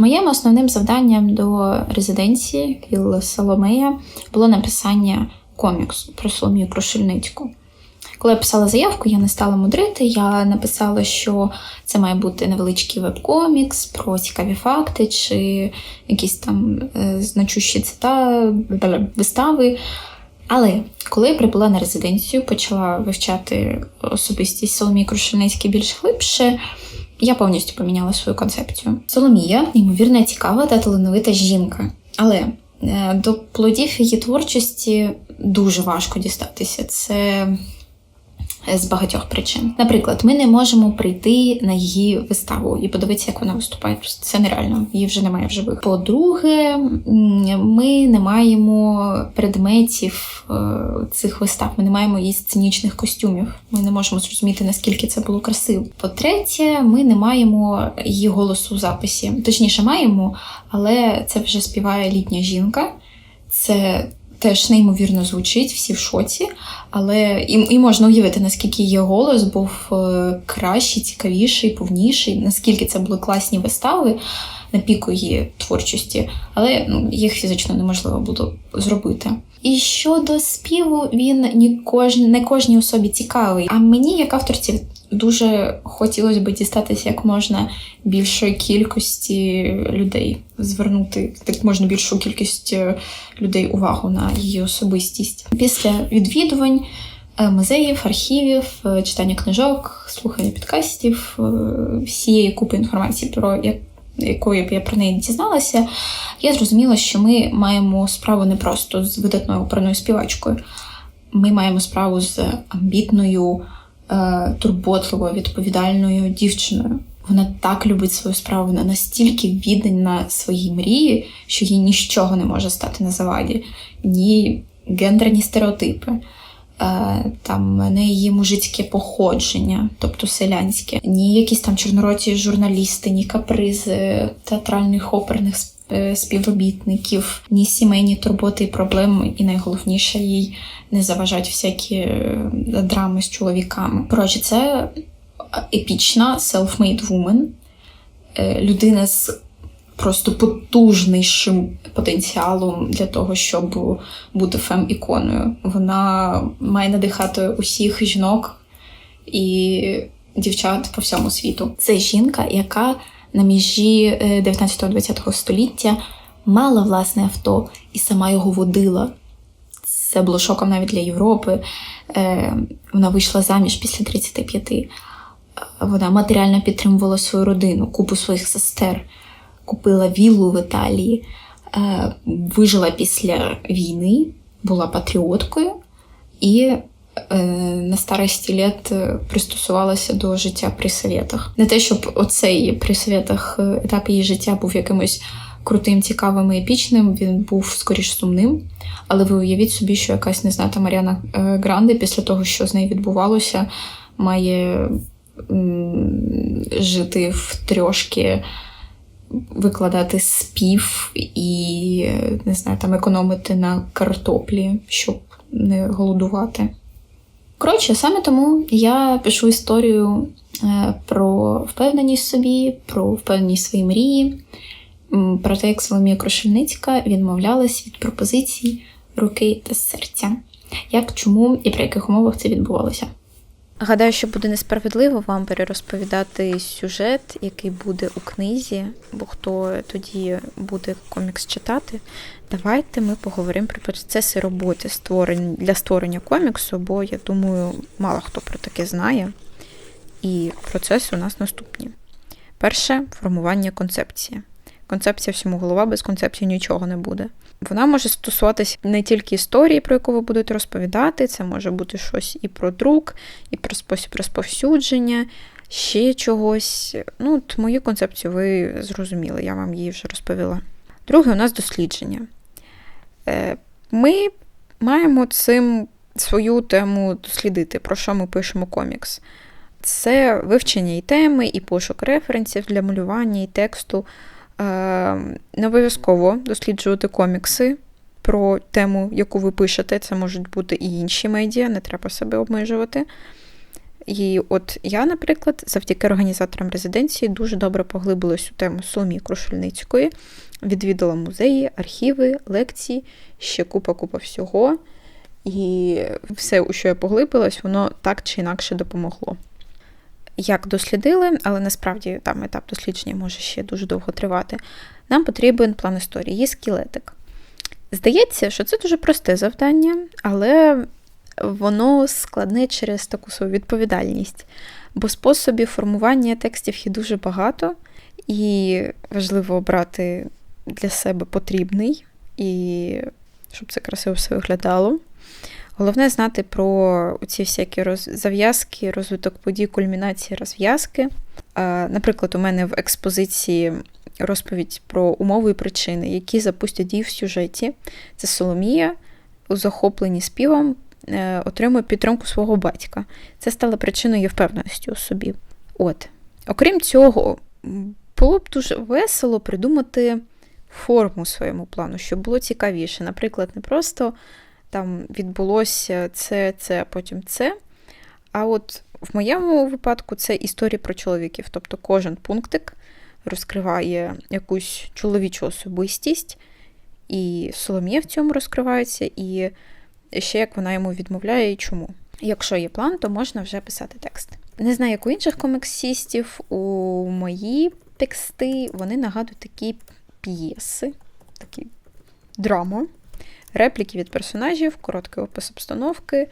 Моїм основним завданням до резиденції Вілла Соломея було написання коміксу про Соломію Крушельницьку. Коли я писала заявку, я не стала мудрити. Я написала, що це має бути невеличкий веб-комікс про цікаві факти чи якісь там е, значущі цита, вистави. Але коли я прибула на резиденцію, почала вивчати особистість Соломії Крушельницької більш глибше, я повністю поміняла свою концепцію. Соломія, ймовірно, цікава та талановита жінка. Але е, до плодів її творчості дуже важко дістатися. Це з багатьох причин. Наприклад, ми не можемо прийти на її виставу і подивитися, як вона виступає. Це нереально, її вже немає в живих. По-друге, ми не маємо предметів е, цих вистав, ми не маємо її сценічних костюмів. Ми не можемо зрозуміти, наскільки це було красиво. По-третє, ми не маємо її голосу в записі. Точніше, маємо, але це вже співає літня жінка. Це теж неймовірно звучить, всі в шоці, але і і можна уявити, наскільки її голос був е, кращий, цікавіший, повніший, наскільки це були класні вистави на піку її творчості, але ну, їх фізично неможливо було зробити. І щодо співу, він не кожній не кожній особі цікавий. А мені, як авторці, дуже хотілося б дістатися як можна більшої кількості людей, звернути як можна більшу кількість е, людей увагу на її особистість. Після відвідувань е, музеїв, архівів, е, читання книжок, слухання підкастів, всієї купи інформації, про якої б я про неї дізналася, я зрозуміла, що ми маємо справу не просто з видатною оперною співачкою. Ми маємо справу з амбітною. Е, турботливою, відповідальною дівчиною. Вона так любить свою справу, вона настільки віддана своїй мрії, що їй нічого не може стати на заваді, ні гендерні стереотипи. Е, там не її мужицьке походження, тобто селянське, ні якісь там чорнороті журналісти, ні капризи театральних оперних Е, співробітників, ні сімейні турботи і проблеми, і найголовніше їй не заважають всякі е, драми з чоловіками. Коротше, це епічна self-made woman, людина з просто потужнішим потенціалом для того, щоб бути фем-іконою. Вона має надихати усіх жінок і дівчат по всьому світу. Це жінка, яка на межі 19-20 е, століття мала власне авто і сама його водила. Це було шоком навіть для Європи. Е, вона вийшла заміж після 35. Вона матеріально підтримувала свою родину, купу своїх сестер, купила віллу в Італії, е, вижила після війни, була патріоткою і Е, на старості літ е, пристосувалася до життя при совєтах. Не те, щоб оцей при совєтах е, етап її життя був якимось крутим, цікавим і епічним, він був скоріш сумним. Але ви уявіть собі, що якась не знаю, Маріана Гранде після того, що з нею відбувалося, має жити в трьошки. Викладати спів і не знаю, там економити на картоплі, щоб не голодувати. Коротше, саме тому я пишу історію е, про впевненість собі, про впевненість своїй мрії, про те, як Соломія Крошельницька відмовлялась від пропозицій руки та серця. Як, чому і при яких умовах це відбувалося? Гадаю, що буде несправедливо вам перерозповідати сюжет, який буде у книзі, бо хто тоді буде комікс читати. Давайте ми поговоримо про процеси роботи створень, для створення коміксу, бо я думаю, мало хто про таке знає. І процеси у нас наступні. Перше формування концепції. Концепція всьому голова, без концепції нічого не буде. Вона може стосуватися не тільки історії, про яку ви будете розповідати, це може бути щось і про друк, і про спосіб розповсюдження, ще чогось. Ну, от Мою концепцію ви зрозуміли, я вам її вже розповіла. Друге, у нас дослідження. Е, ми маємо цим свою тему дослідити, про що ми пишемо комікс. Це вивчення і теми, і пошук референсів для малювання і тексту. Е, не обов'язково досліджувати комікси про тему, яку ви пишете. Це можуть бути і інші медіа, не треба себе обмежувати. І от я, наприклад, завдяки організаторам резиденції дуже добре поглибилась у тему Соломії Крушельницької, відвідала музеї, архіви, лекції, ще купа-купа всього. І все, у що я поглибилась, воно так чи інакше допомогло. Як дослідили, але насправді там етап дослідження може ще дуже довго тривати. Нам потрібен план історії, її скелетик. Здається, що це дуже просте завдання, але воно складне через таку свою відповідальність, бо способів формування текстів є дуже багато, і важливо обрати для себе потрібний, і щоб це красиво все виглядало. Головне знати про ці всякі роз... зав'язки, розвиток подій, кульмінації, розв'язки. Наприклад, у мене в експозиції розповідь про умови і причини, які запустять дії в сюжеті. Це Соломія у захопленні співом е, отримує підтримку свого батька. Це стало причиною впевненості у собі. От. Окрім цього, було б дуже весело придумати форму своєму плану, щоб було цікавіше. Наприклад, не просто там відбулося це, це, а потім це. А от в моєму випадку це історія про чоловіків. Тобто кожен пунктик розкриває якусь чоловічу особистість, і Соломія в цьому розкривається, і ще як вона йому відмовляє і чому. Якщо є план, то можна вже писати текст. Не знаю, як у інших коміксістів, у мої тексти вони нагадують такі п'єси, такі драма, репліки від персонажів, короткий опис обстановки,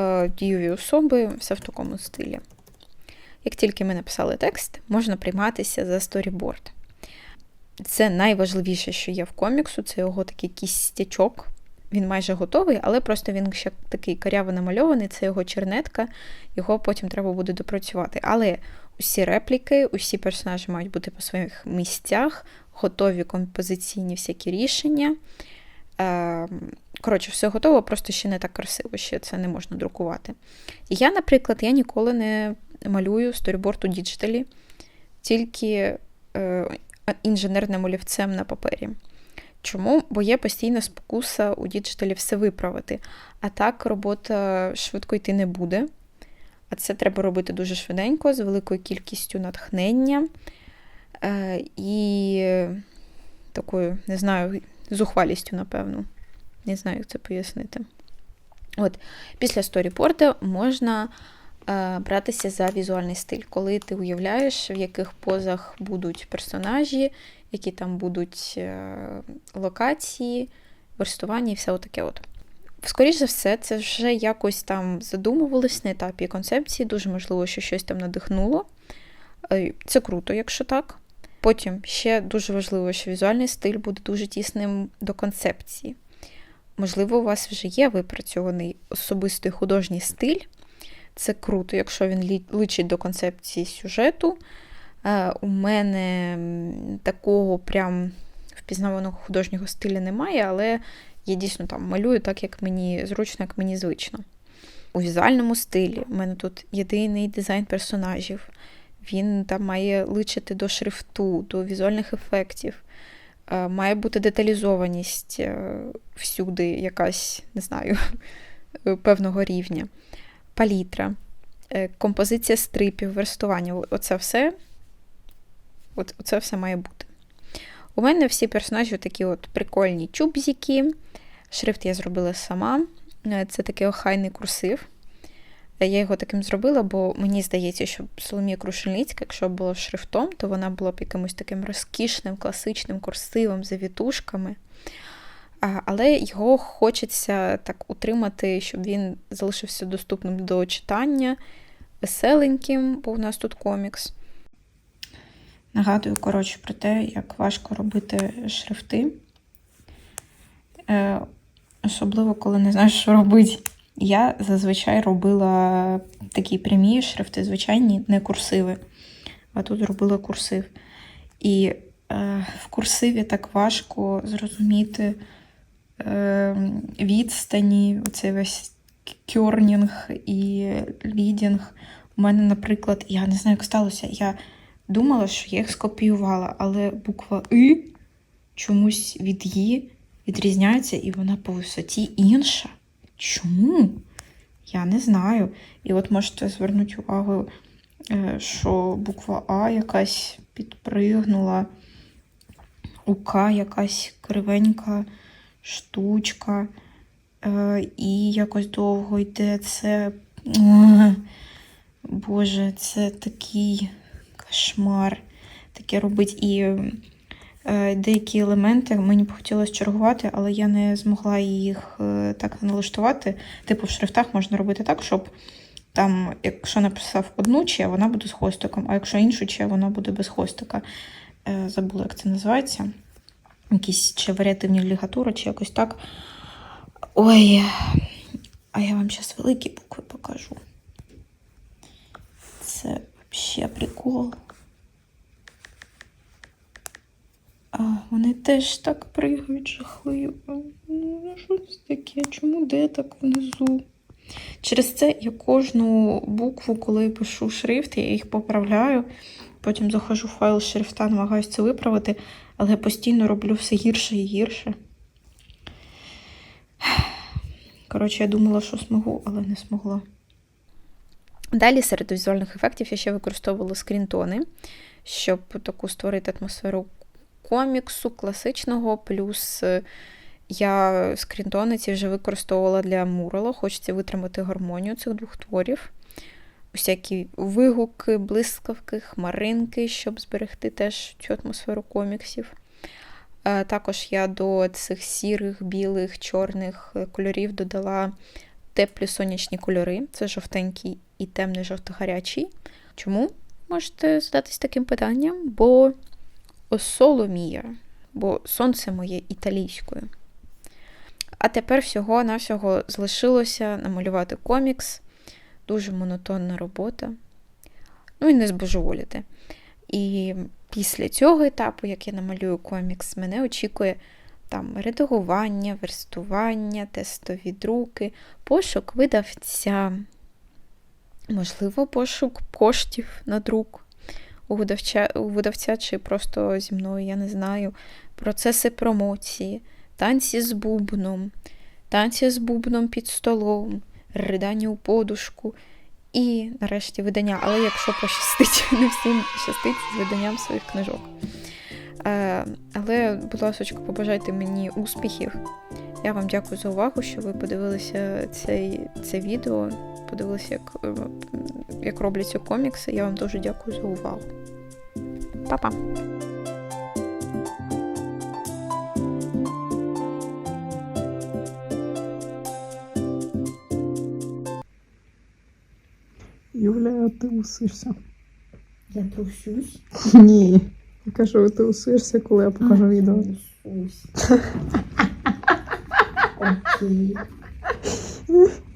е, дієві особи, все в такому стилі. Як тільки ми написали текст, можна прийматися за сторіборд. Це найважливіше, що є в коміксу, це його такий кістячок. Він майже готовий, але просто він ще такий каряво намальований, це його чернетка, його потім треба буде допрацювати. Але усі репліки, усі персонажі мають бути по своїх місцях, готові композиційні всякі рішення. Е, Коротше, все готово, просто ще не так красиво, ще це не можна друкувати. Я, наприклад, я ніколи не малюю сторіборд у діджиталі, тільки е, інженерним олівцем на папері. Чому? Бо є постійна спокуса у діджиталі все виправити. А так робота швидко йти не буде. А це треба робити дуже швиденько, з великою кількістю натхнення е, і такою, не знаю, зухвалістю, напевно. Не знаю, як це пояснити. От, Після сторіпорта можна е, братися за візуальний стиль, коли ти уявляєш, в яких позах будуть персонажі, які там будуть е, локації, верстування і все отаке. от. Скоріше за все, це вже якось там задумувалось на етапі концепції. Дуже можливо, що щось там надихнуло. Е, Це круто, якщо так. Потім ще дуже важливо, що візуальний стиль буде дуже тісним до концепції. Можливо, у вас вже є випрацьований особистий художній стиль. Це круто, якщо він личить до концепції сюжету. Е, У мене такого прям впізнаваного художнього стилю немає, але я дійсно там малюю так, як мені зручно, як мені звично. У візуальному стилі у мене тут єдиний дизайн персонажів. Він там має личити до шрифту, до візуальних ефектів. Е, Має бути деталізованість е, всюди, якась, не знаю, певного рівня. Палітра, е, композиція стрипів, верстування. Оце все, оце все має бути. У мене всі персонажі такі от прикольні чубзики. Шрифт я зробила сама. Це такий охайний курсив. Я його таким зробила, бо мені здається, що Соломія Крушельницька, якщо була шрифтом, то вона була б якимось таким розкішним, класичним курсивом, завітушками. Але його хочеться так утримати, щоб він залишився доступним до читання, веселеньким, бо у нас тут комікс. Нагадую, коротше, про те, як важко робити шрифти. Е, особливо, коли не знаєш, що робити. Я зазвичай робила такі прямі шрифти, звичайні, не курсиви, а тут робила курсив. І е, в курсиві так важко зрозуміти е, відстані, оцей весь кьорнінг і лідінг. У мене, наприклад, я не знаю, як сталося. Я думала, що я їх скопіювала, але буква И чомусь від «і» відрізняється, і вона по висоті інша. Чому? Я не знаю. І от можете звернути увагу, е, що буква А якась підпригнула, у К якась кривенька штучка, е, і якось довго йде це. Боже, це такий кошмар. Таке робить. І деякі елементи мені б хотілося чергувати, але я не змогла їх е, так налаштувати. Типу, в шрифтах можна робити так, щоб там, якщо написав одну че, вона буде з хвостиком, а якщо іншу че, вона буде без хвостика. Е, Забула, як це називається. Якісь чи варіативні лігатури, чи якось так. Ой, а я вам зараз великі букви покажу. Це взагалі прикол. А, вони теж так пригають жахливо. Ну, що це таке? Чому де так внизу? Через це я кожну букву, коли пишу шрифт, я їх поправляю. Потім заходжу в файл шрифта, намагаюся це виправити, але постійно роблю все гірше і гірше. Коротше, я думала, що змогу, але не змогла. Далі серед візуальних ефектів я ще використовувала скрінтони, щоб таку створити атмосферу коміксу класичного. Плюс е, я скрінтони ці вже використовувала для мурала. Хочеться витримати гармонію цих двох творів. Усякі вигуки, блискавки, хмаринки, щоб зберегти теж цю атмосферу коміксів. Е, Також я до цих сірих, білих, чорних е, кольорів додала теплі сонячні кольори. Це жовтенький і темний жовто-гарячий. Чому? Можете задатись таким питанням, бо Соломія, бо сонце моє італійською. А тепер всього-навсього залишилося намалювати комікс. Дуже монотонна робота. Ну і не збожеволіти. І після цього етапу, як я намалюю комікс, мене очікує там редагування, верстування, тестові друки, пошук видавця, можливо, пошук коштів на друк у видавця, у видавця чи просто зі мною, я не знаю, процеси промоції, танці з бубном, танці з бубном під столом, ридання у подушку і нарешті видання. Але якщо пощастить, не всім щастить з виданням своїх книжок. Е, але, будь ласка, побажайте мені успіхів. Я вам дякую за увагу, що ви подивилися цей, це відео, подивилися, як, е, як робляться комікси. Я вам дуже дякую за увагу. Па-па! Юля, ти усишся. Я трусюсь. Ні. Я кажу, ти усишся, коли я покажу відео. Трусусь. Окей.